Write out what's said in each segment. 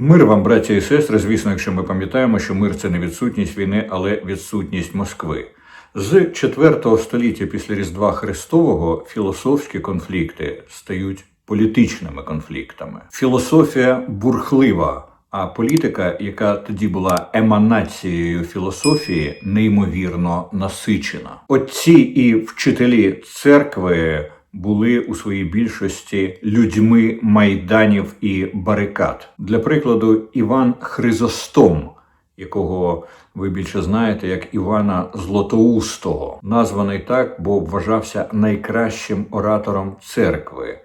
Мир вам, браття і сестри, звісно, якщо ми пам'ятаємо, що мир це не відсутність війни, але відсутність Москви. З 4 століття після Різдва Христового філософські конфлікти стають політичними конфліктами. Філософія бурхлива, а політика, яка тоді була еманацією філософії, неймовірно насичена. Отці і вчителі церкви були у своїй більшості людьми майданів і барикад. Для прикладу, Іван Хризостом, якого ви більше знаєте як Івана Златоустого, названий так, бо вважався найкращим оратором церкви.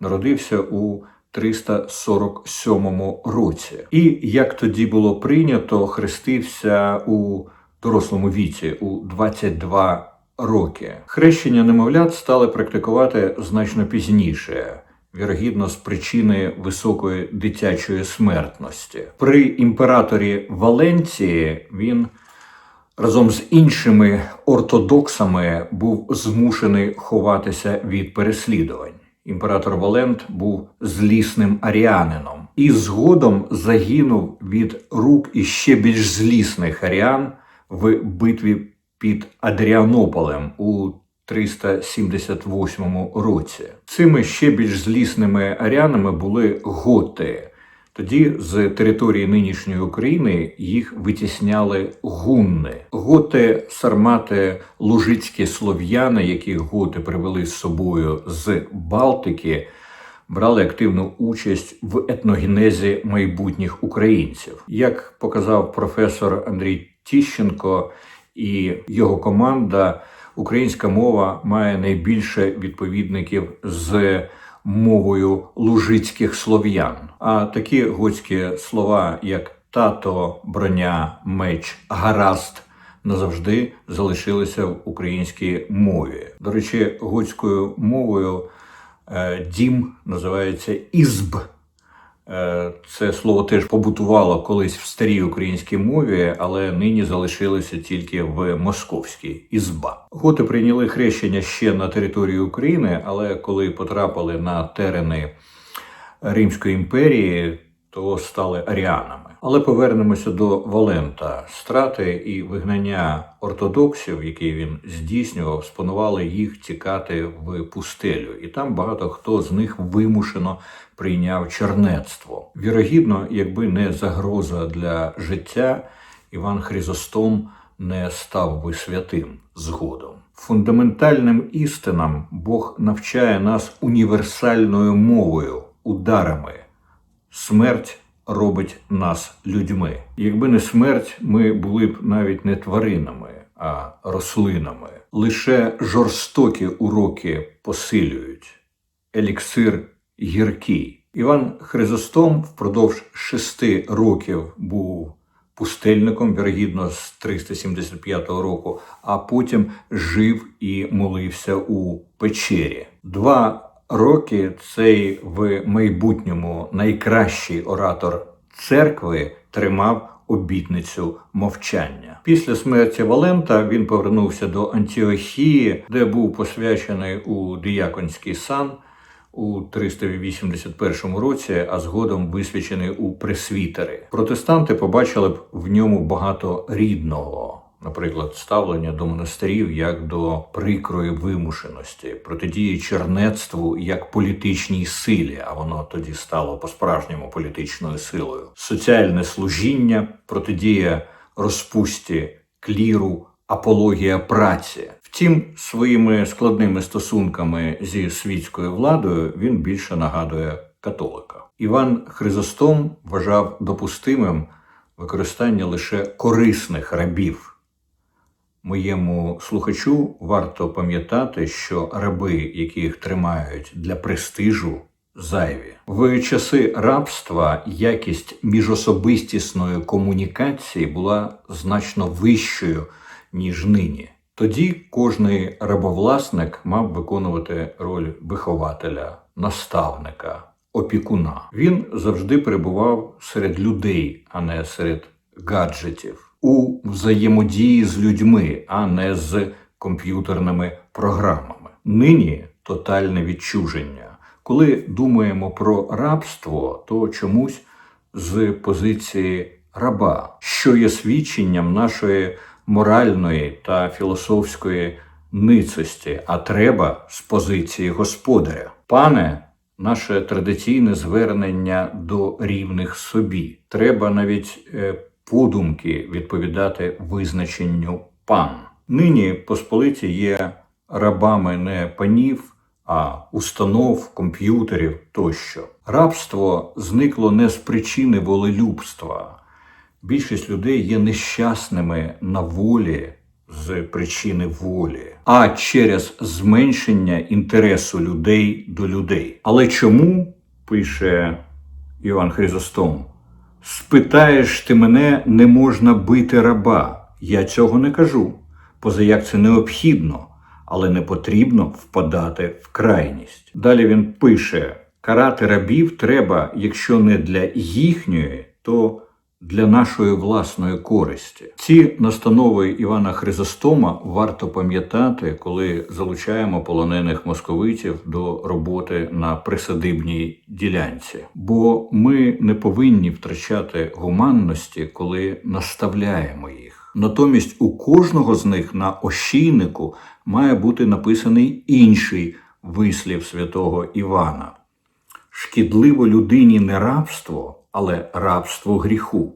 Народився у 347 році. І як тоді було прийнято, хрестився у дорослому віці у 22 роки. Хрещення немовлят стали практикувати значно пізніше. Вірогідно, з причини високої дитячої смертності. При імператорі Валенції він разом з іншими ортодоксами був змушений ховатися від переслідувань. Імператор Валент був злісним аріанином і згодом загинув від рук іще більш злісних аріан в битві під Адріанополем у 378 році. Цими ще більш злісними аріанами були готи. Тоді з території нинішньої України їх витісняли гунни. Готи, сармати, лужицькі слов'яни, яких готи привели з собою з Балтики, брали активну участь в етногенезі майбутніх українців. Як показав професор Андрій Тіщенко і його команда, українська мова має найбільше відповідників з мовою лужицьких слов'ян. А такі готські слова, як тато, броня, меч, гаразд. Назавжди залишилися в українській мові. До речі, готською мовою е, дім називається ізб. Е, Це слово теж побутувало колись в старій українській мові, але нині залишилося тільки в московській ізба. Готи прийняли хрещення ще на території України, але коли потрапили на терени Римської імперії, то стали аріанами. Але повернемося до Валента. Страти і вигнання ортодоксів, які він здійснював, спонували їх тікати в пустелю, і там багато хто з них вимушено прийняв чернецтво. Вірогідно, якби не загроза для життя, Іван Хризостом не став би святим згодом. Фундаментальним істинам Бог навчає нас універсальною мовою, ударами. Смерть робить нас людьми. Якби не смерть, ми були б навіть не тваринами, а рослинами. Лише жорстокі уроки посилюють. Еліксир гіркий. Іван Хризостом впродовж шести років був пустельником, вірогідно, з 375 року, а потім жив і молився у печері. Два роки цей в майбутньому найкращий оратор церкви тримав обітницю мовчання. Після смерті Валента він повернувся до Антіохії, де був посвячений у дияконський сан у 381 році, а згодом висвячений у пресвітери. Протестанти побачили б в ньому багато рідного. Наприклад, ставлення до монастирів як до прикрої вимушеності, протидії чернецтву як політичній силі, а воно тоді стало по-справжньому політичною силою, соціальне служіння, протидія розпусті кліру, апологія праці. Втім, своїми складними стосунками зі світською владою він більше нагадує католика. Іван Хризостом вважав допустимим використання лише корисних рабів. Моєму слухачу варто пам'ятати, що раби, яких тримають для престижу, зайві. В часи рабства якість міжособистісної комунікації була значно вищою, ніж нині. Тоді кожний рабовласник мав виконувати роль вихователя, наставника, опікуна. Він завжди перебував серед людей, а не серед гаджетів, у взаємодії з людьми, а не з комп'ютерними програмами. Нині тотальне відчуження. Коли думаємо про рабство, то чомусь з позиції раба, що є свідченням нашої моральної та філософської ницості, а треба з позиції господаря. Пане, наше традиційне звернення до рівних собі. Треба навіть е, подумки відповідати визначенню пан. Нині посполиті є рабами не панів, а установ, комп'ютерів тощо. Рабство зникло не з причини волелюбства. Більшість людей є нещасними на волі з причини волі, а через зменшення інтересу людей до людей. Але чому, пише Іван Хризостом, спитаєш ти мене, не можна бити раба. Я цього не кажу, позаяк це необхідно, але не потрібно впадати в крайність. Далі він пише: карати рабів треба, якщо не для їхньої, то для нашої власної користі. Ці настанови Івана Хризостома варто пам'ятати, коли залучаємо полонених московитів до роботи на присадибній ділянці. Бо ми не повинні втрачати гуманності, коли наставляємо їх. Натомість у кожного з них на ощійнику має бути написаний інший вислів святого Івана. Шкідливо людині не рабство, але рабство гріху.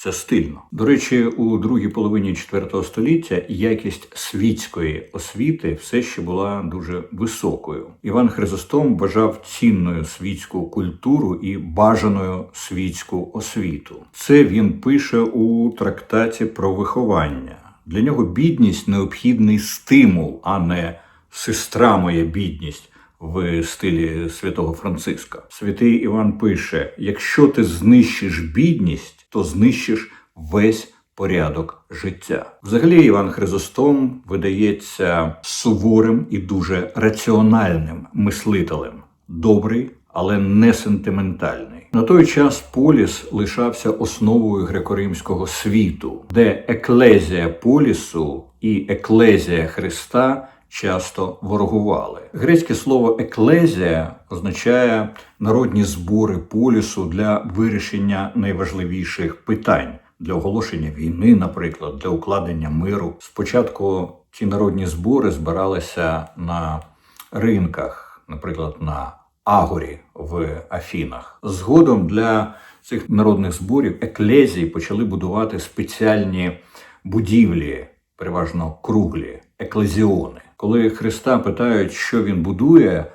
Це стильно. До речі, у другій половині IV століття якість світської освіти все ще була дуже високою. Іван Хризостом вважав цінною світську культуру і бажаною світську освіту. Це він пише у трактаті про виховання. Для нього бідність необхідний стимул, а не сестра моя бідність в стилі святого Франциска. Святий Іван пише: якщо ти знищиш бідність, то знищиш весь порядок життя. Взагалі, Іван Хризостом видається суворим і дуже раціональним мислителем, добрий, але не сентиментальний. На той час поліс лишався основою греко-римського світу, де еклезія полісу і еклезія Христа часто ворогували. Грецьке слово еклезія означає народні збори полісу для вирішення найважливіших питань. Для оголошення війни, наприклад, для укладення миру. Спочатку ці народні збори збиралися на ринках, наприклад, на Агорі в Афінах. Згодом для цих народних зборів еклезії почали будувати спеціальні будівлі, переважно круглі, еклезіони. Коли Христа питають, що він будує,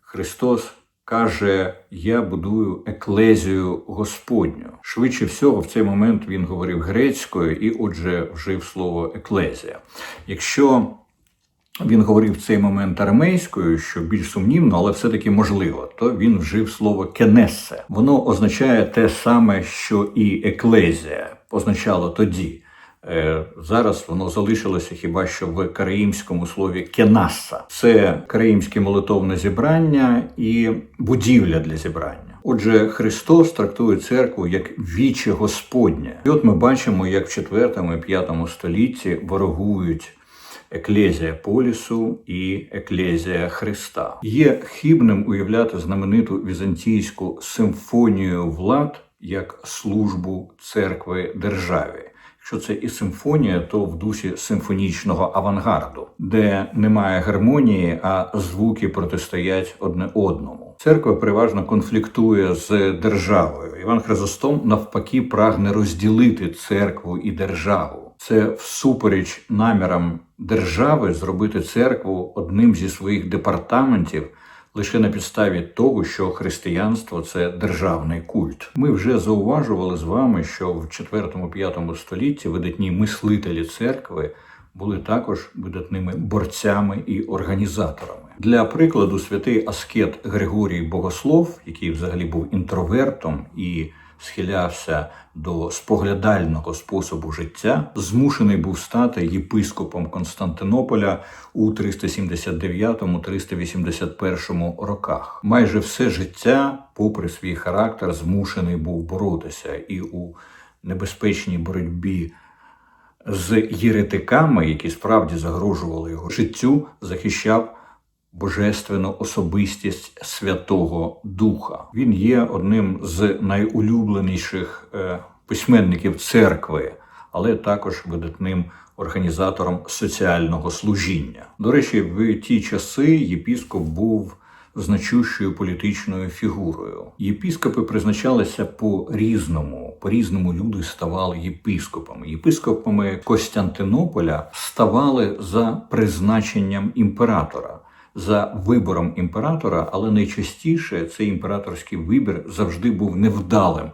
Христос каже: Я будую еклезію Господню. Швидше всього, в цей момент він говорив грецькою і, отже, вжив слово еклезія. Якщо він говорив в цей момент арамейською, що більш сумнівно, але все-таки можливо, то він вжив слово кенесе. Воно означає те саме, що і еклезія означало тоді. Е, Зараз воно залишилося хіба що в караїмському слові кенаса. Це караїмське молитовне зібрання і будівля для зібрання. Отже, Христос трактує церкву як віче Господнє. І от ми бачимо, як в 4 і 5 столітті ворогують Еклезія Полісу і Еклезія Христа. Є хибним уявляти знамениту візантійську симфонію влад як службу церкви державі. Якщо це і симфонія, то в дусі симфонічного авангарду, де немає гармонії, а звуки протистоять одне одному. Церква переважно конфліктує з державою. Іван Хризостом навпаки прагне розділити церкву і державу. Це всупереч намірам держави зробити церкву одним зі своїх департаментів лише на підставі того, що християнство це державний культ. Ми вже зауважували з вами, що в 4-5 столітті видатні мислителі церкви були також видатними борцями і організаторами. Для прикладу, святий аскет Григорій Богослов, який взагалі був інтровертом і схилявся до споглядального способу життя, змушений був стати єпископом Константинополя у 379-381 роках. Майже все життя, попри свій характер, змушений був боротися і у небезпечній боротьбі. З єретиками, які справді загрожували його життю, захищав божественну особистість Святого Духа. Він є одним з найулюбленіших е, письменників церкви, але також видатним організатором соціального служіння. До речі, в ті часи єпіскоп був значущою політичною фігурою. Єпіскопи призначалися по різному, по різному люди ставали єпіскопами. Єпископами Костянтинополя ставали за призначенням імператора. За вибором імператора, але найчастіше цей імператорський вибір завжди був невдалим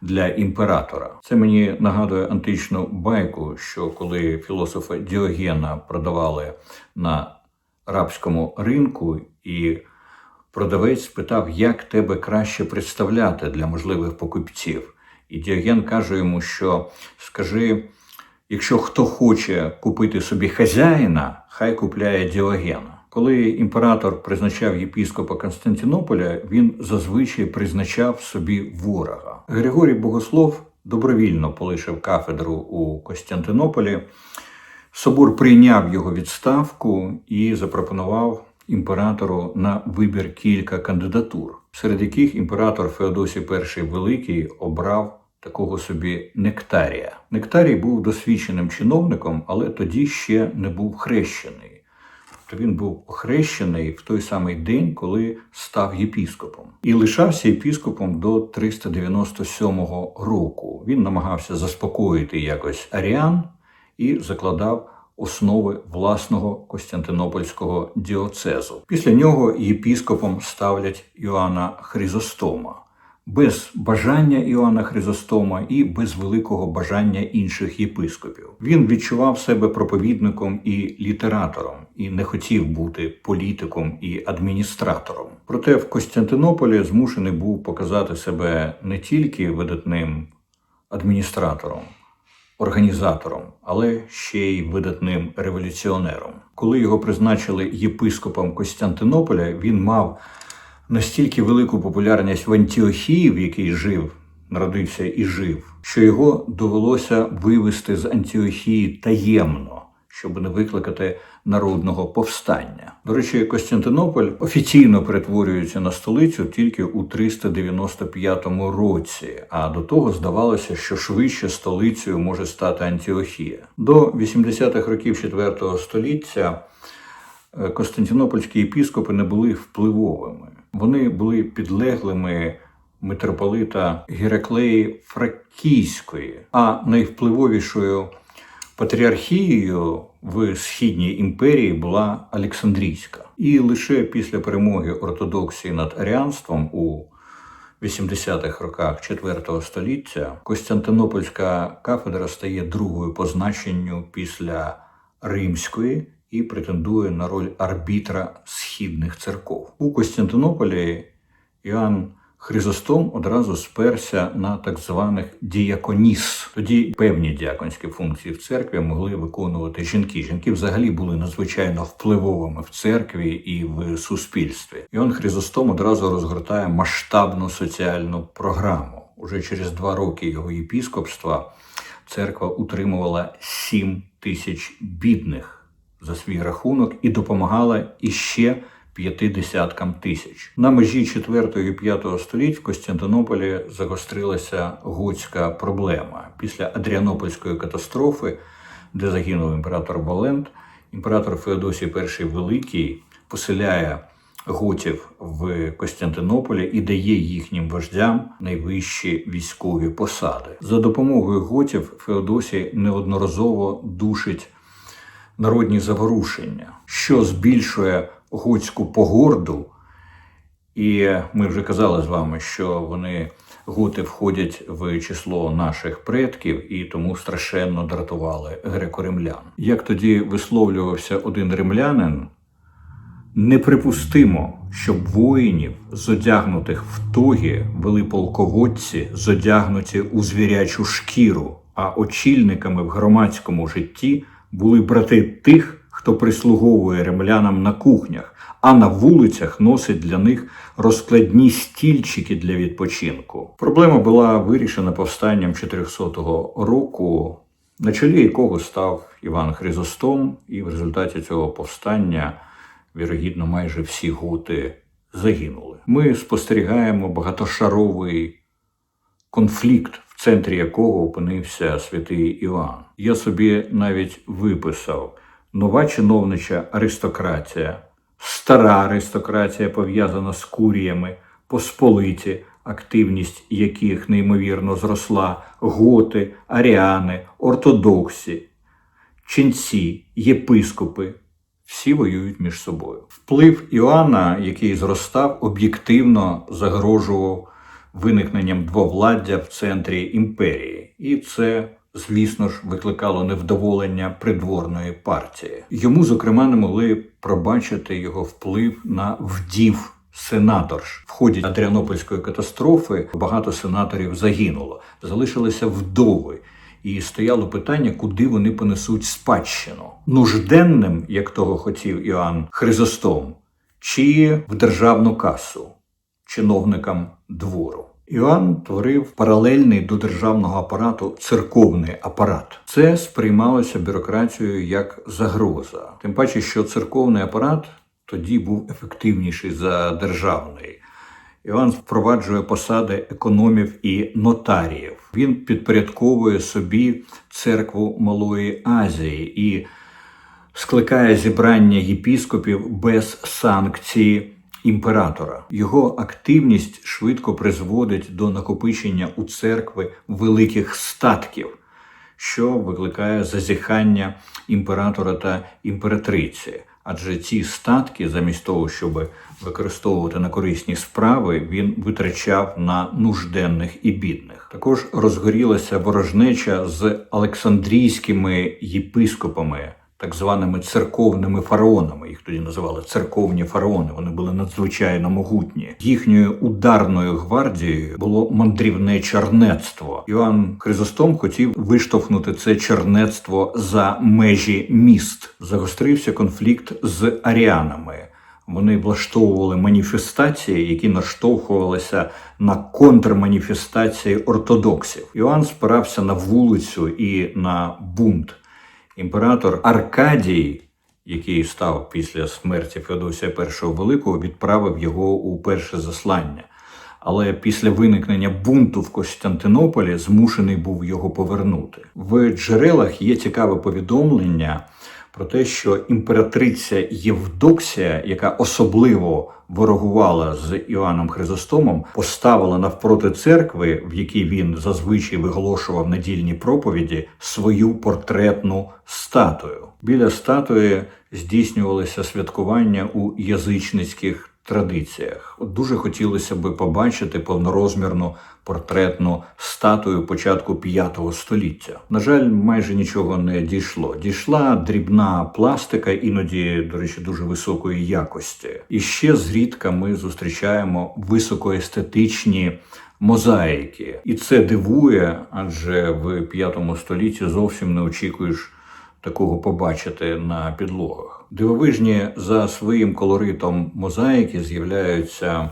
для імператора. Це мені нагадує античну байку, що коли філософа Діогена продавали на рабському ринку, і продавець спитав, як тебе краще представляти для можливих покупців. І Діоген каже йому, що скажи, якщо хто хоче купити собі хазяїна, хай купляє Діогена. Коли імператор призначав єпіскопа Константинополя, він зазвичай призначав собі ворога. Григорій Богослов добровільно полишив кафедру у Костянтинополі. Собор прийняв його відставку і запропонував імператору на вибір кілька кандидатур, серед яких імператор Феодосій І Великий обрав такого собі Нектарія. Нектарій був досвідченим чиновником, але тоді ще не був хрещений то він був охрещений в той самий день, коли став єпіскопом, і лишався єпіскопом до 397 року. Він намагався заспокоїти якось аріан і закладав основи власного Костянтинопольського діоцезу. Після нього єпіскопом ставлять Йоанна Хризостома без бажання Іоанна Хризостома і без великого бажання інших єпископів. Він відчував себе проповідником і літератором, і не хотів бути політиком і адміністратором. Проте в Костянтинополі змушений був показати себе не тільки видатним адміністратором. Організатором, але ще й видатним революціонером. Коли його призначили єпископом Костянтинополя, він мав настільки велику популярність в Антіохії, в якій жив, народився і жив, що його довелося вивести з Антіохії таємно, щоб не викликати народного повстання. До речі, Костянтинополь офіційно перетворюється на столицю тільки у 395 році. А до того здавалося, що швидше столицею може стати Антіохія. До 80-х років IV століття е, Константинопольські єпіскопи не були впливовими. Вони були підлеглими митрополита Гераклеї Фракійської, а найвпливовішою патріархією в східній імперії була Олександрійська. І лише після перемоги ортодоксії над аріанством у 80-х роках IV століття Костянтинопольська кафедра стає другою по значенню після римської і претендує на роль арбітра східних церков. У Костянтинополі Іоанн Хризостом одразу сперся на так званих діяконіс. Тоді певні діаконські функції в церкві могли виконувати жінки. Жінки взагалі були надзвичайно впливовими в церкві і в суспільстві. Іоанн Хризостом одразу розгортає масштабну соціальну програму. Уже через два роки його єпіскопства церква утримувала 7 тисяч бідних за свій рахунок і допомагала іще п'яти десяткам тисяч. На межі 4 і 5 століть в Костянтинополі загострилася готська проблема. Після Адріанопольської катастрофи, де загинув імператор Валент, імператор Феодосій І Великий поселяє готів в Костянтинополі і дає їхнім вождям найвищі військові посади. За допомогою готів Феодосій неодноразово душить народні заворушення, що збільшує готську погорду. І ми вже казали з вами, що вони готи входять в число наших предків і тому страшенно дратували греко-римлян. Як тоді висловлювався один римлянин, неприпустимо, щоб воїнів, зодягнутих в тогі, вели полководці, зодягнуті у звірячу шкіру, а очільниками в громадському житті були брати тих, хто прислуговує ремлянам на кухнях, а на вулицях носить для них розкладні стільчики для відпочинку. Проблема була вирішена повстанням 400-го року, на чолі якого став Іван Хризостом, і в результаті цього повстання вірогідно, майже всі готи загинули. Ми спостерігаємо багатошаровий конфлікт, центрі якого опинився святий Іоанн. Я собі навіть виписав нова чиновнича аристократія, стара аристократія пов'язана з куріями, посполиті, активність яких неймовірно зросла, готи, аріани, ортодоксі, ченці, єпископи. Всі воюють між собою. Вплив Іоанна, який зростав, об'єктивно загрожував виникненням двовладдя в центрі імперії, і це, звісно ж, викликало невдоволення придворної партії. Йому, зокрема, не могли пробачити його вплив на вдів. Сенаторш в ході Адріанопольської катастрофи багато сенаторів загинуло, залишилися вдови, і стояло питання, куди вони понесуть спадщину нужденним, як того хотів Іоанн Хризостом, чи в державну касу чиновникам двору. Іоанн творив паралельний до державного апарату церковний апарат. Це сприймалося бюрократією як загроза. Тим паче, що церковний апарат тоді був ефективніший за державний. Іван впроваджує посади економів і нотаріїв. Він підпорядковує собі церкву Малої Азії і скликає зібрання єпіскопів без санкції імператора. Його активність швидко призводить до накопичення у церкви великих статків, що викликає зазіхання імператора та імператриці. Адже ці статки, замість того, щоб використовувати на корисні справи, він витрачав на нужденних і бідних. Також розгорілася ворожнеча з Олександрійськими єпископами, так званими церковними фараонами. Їх тоді називали церковні фараони. Вони були надзвичайно могутні. Їхньою ударною гвардією було мандрівне чернецтво. Іоанн Хризостом хотів виштовхнути це чернецтво за межі міст. Загострився конфлікт з аріанами. Вони влаштовували маніфестації, які наштовхувалися на контрманіфестації ортодоксів. Іоанн спирався на вулицю і на бунт. Імператор Аркадій, який став після смерті Феодосія І Великого, відправив його у перше заслання. Але після виникнення бунту в Костянтинополі змушений був його повернути. В джерелах є цікаве повідомлення про те, що імператриця Євдоксія, яка особливо ворогувала з Іоанном Хризостомом, поставила навпроти церкви, в якій він зазвичай виголошував недільні проповіді, свою портретну статую. Біля статуї здійснювалися святкування у язичницьких традиціях. От дуже хотілося би побачити повнорозмірну портретну статую початку V століття. На жаль, майже нічого не дійшло. Дійшла дрібна пластика, іноді, до речі, дуже високої якості. І ще зрідка ми зустрічаємо високоестетичні. Мозаїки, і це дивує, адже в п'ятому столітті зовсім не очікуєш такого побачити на підлогах. Дивовижні за своїм колоритом мозаїки з'являються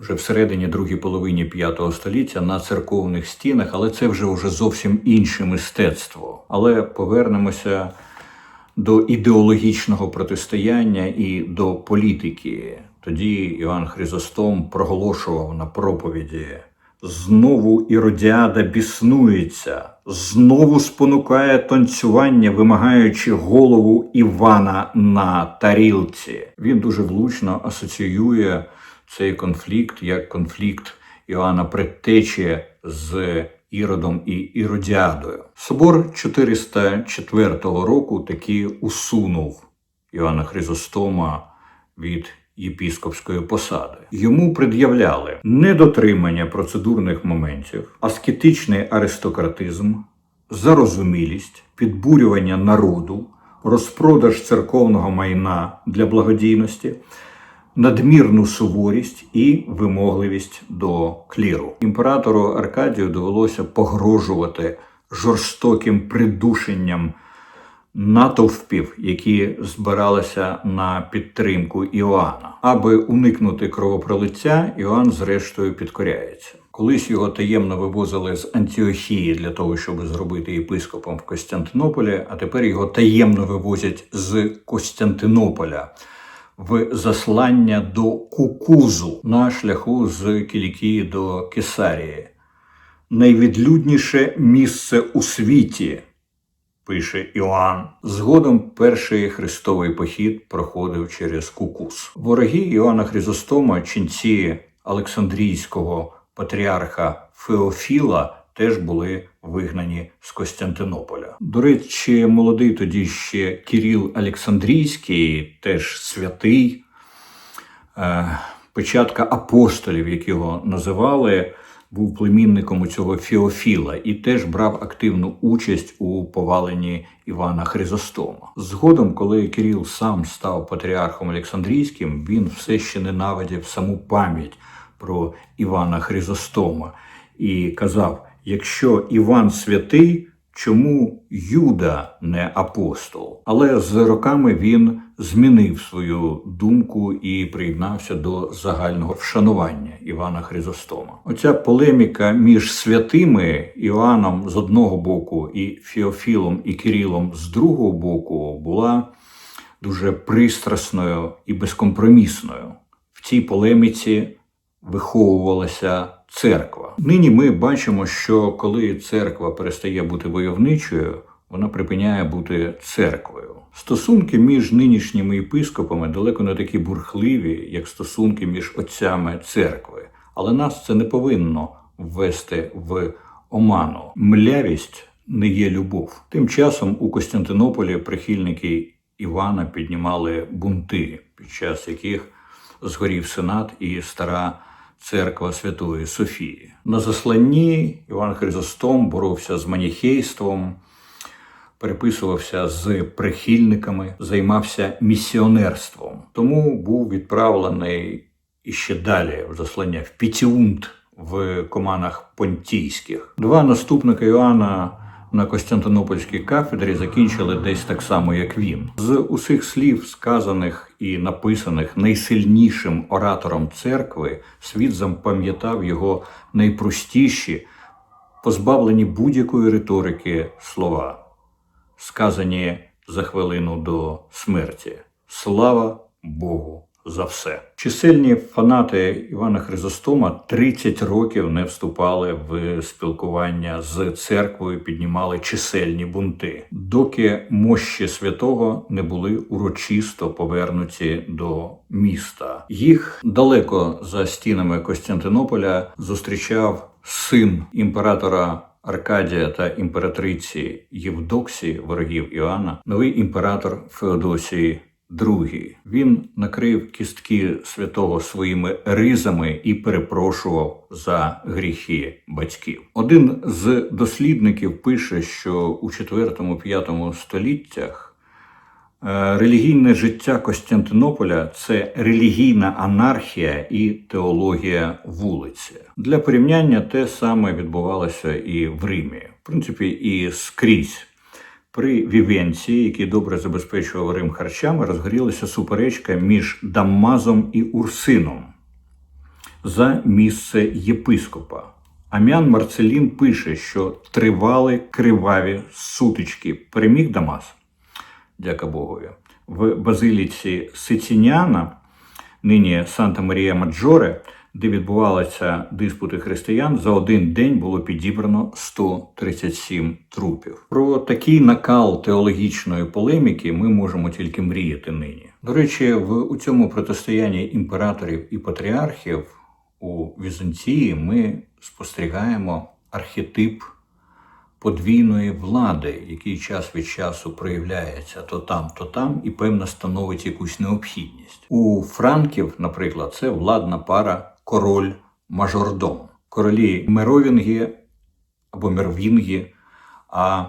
вже всередині другій половині п'ятого століття на церковних стінах, але це вже вже зовсім інше мистецтво. Але повернемося до ідеологічного протистояння і до політики. Тоді Іван Хризостом проголошував на проповіді. Знову Іродіада біснується, знову спонукає танцювання, вимагаючи голову Івана на тарілці. Він дуже влучно асоціює цей конфлікт як конфлікт Іоанна Предтечі з Іродом і Іродіадою. Собор 404 року таки усунув Іоанна Хризостома від єпіскопської посади. Йому пред'являли недотримання процедурних моментів, аскетичний аристократизм, зарозумілість, підбурювання народу, розпродаж церковного майна для благодійності. Надмірну суворість і вимогливість до кліру. Імператору Аркадію довелося погрожувати жорстоким придушенням натовпів, які збиралися на підтримку Іоанна. Аби уникнути кровопролиття, Іоанн зрештою підкоряється. Колись його таємно вивозили з Антіохії для того, щоб зробити єпископом в Костянтинополі, а тепер його таємно вивозять з Костянтинополя в заслання до Кукузу на шляху з Кілікії до Кесарії. Найвідлюдніше місце у світі, пише Іоанн. Згодом перший хрестовий похід проходив через Кукуз. Вороги Іоанна Хризостома, ченці Олександрійського патріарха Феофіла, теж були вигнані з Костянтинополя. До речі, молодий тоді ще Кирил Олександрійський, теж святий, е, печатка апостолів, як його називали, був племінником у цього Феофіла і теж брав активну участь у поваленні Івана Хризостома. Згодом, коли Кирил сам став патріархом Олександрійським, він все ще ненавидів саму пам'ять про Івана Хризостома і казав: якщо Іван святий, чому Юда не апостол? Але з роками він змінив свою думку і приєднався до загального вшанування Івана Хризостома. Оця полеміка між святими Іоанном з одного боку і Феофілом і Кирилом з другого боку була дуже пристрасною і безкомпромісною. В цій полеміці виховувалася церква. Нині ми бачимо, що коли церква перестає бути войовничою, вона припиняє бути церквою. Стосунки між нинішніми єпископами далеко не такі бурхливі, як стосунки між отцями церкви. Але нас це не повинно ввести в оману. Млявість не є любов. Тим часом у Костянтинополі прихильники Івана піднімали бунти, під час яких згорів сенат і стара церква Святої Софії. На засланні Іван Хризостом боровся з маніхейством, переписувався з прихильниками, займався місіонерством. Тому був відправлений іще далі в заслання в Пітіунт в команах понтійських. Два наступника Іоанна на Костянтинопольській кафедрі закінчили десь так само, як він. З усіх слів, сказаних і написаних найсильнішим оратором церкви, світ запам'ятав його найпростіші, позбавлені будь-якої риторики слова, сказані за хвилину до смерті. Слава Богу! За все чисельні фанати Івана Хризостома 30 років не вступали в спілкування з церквою, піднімали чисельні бунти, доки мощі святого не були урочисто повернуті до міста. Їх далеко за стінами Костянтинополя зустрічав син імператора. Аркадія та імператриці Євдоксії, ворогів Іоанна, новий імператор Феодосії Другий він накрив кістки святого своїми ризами і перепрошував за гріхи батьків. Один з дослідників пише, що у 4-5 століттях е, релігійне життя Костянтинополя це релігійна анархія і теологія вулиці. Для порівняння те саме відбувалося і в Римі, в принципі, і скрізь. При Вівенції, який добре забезпечував Рим харчами, розгорілася суперечка між Даммазом і Урсином за місце єпископа. Ам'ян Марцелін пише, що тривали криваві сутички. Переміг Дамас, дяка Богові, в базиліці Сиціняна, нині Санта Марія Маджоре де відбувалися диспути християн, за один день було підібрано 137 трупів. Про такий накал теологічної полеміки ми можемо тільки мріяти нині. До речі, в у цьому протистоянні імператорів і патріархів у Візантії ми спостерігаємо архетип. Подвійної влади, який час від часу проявляється то там, то там, і певно становить якусь необхідність. У Франків, наприклад, це владна пара король мажордом. Королі Меровінги або Мервінги, а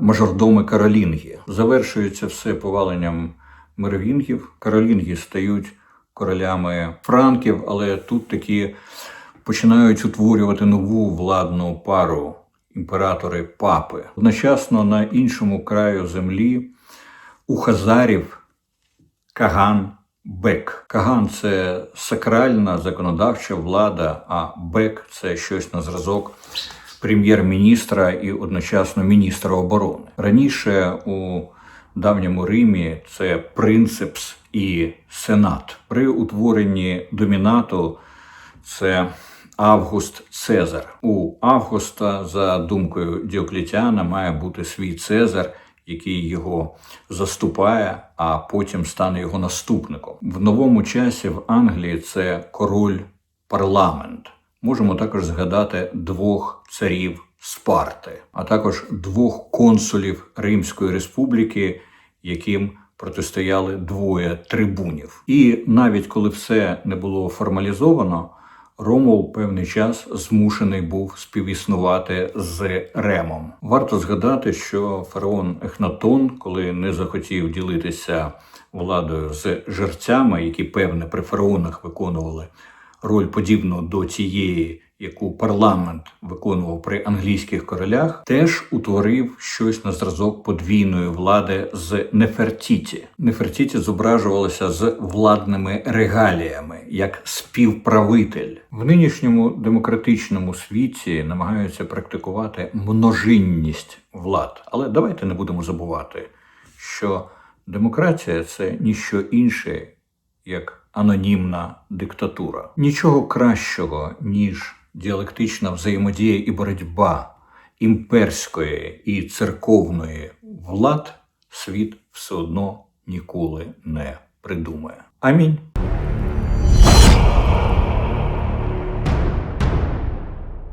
мажордоми Каролінги. Завершується все поваленням Мервінгів. Каролінги стають королями франків, але тут такі починають утворювати нову владну пару імператори папи. Одночасно на іншому краю землі у Хазарів Каган Бек. Каган це сакральна законодавча влада, а Бек це щось на зразок прем'єр-міністра і одночасно міністра оборони. Раніше у давньому Римі це принцепс і сенат. При утворенні домінату це Август Цезар. У Августа, за думкою Діоклетіана, має бути свій Цезар, який його заступає, а потім стане його наступником. В новому часі в Англії це король парламент. Можемо також згадати двох царів Спарти, а також двох консулів Римської республіки, яким протистояли двоє трибунів. І навіть коли все не було формалізовано, Ромул певний час змушений був співіснувати з Ремом. Варто згадати, що фараон Ехнатон, коли не захотів ділитися владою з жерцями, які певне при фараонах виконували роль подібну до тієї, яку парламент виконував при англійських королях, теж утворив щось на зразок подвійної влади з Нефертіті. Нефертіті зображувалося з владними регаліями як співправитель. В нинішньому демократичному світі намагаються практикувати множинність влад. Але давайте не будемо забувати, що демократія це ніщо інше, як анонімна диктатура. Нічого кращого, ніж діалектична взаємодія і боротьба імперської і церковної влад, світ все одно ніколи не придумає. Амінь.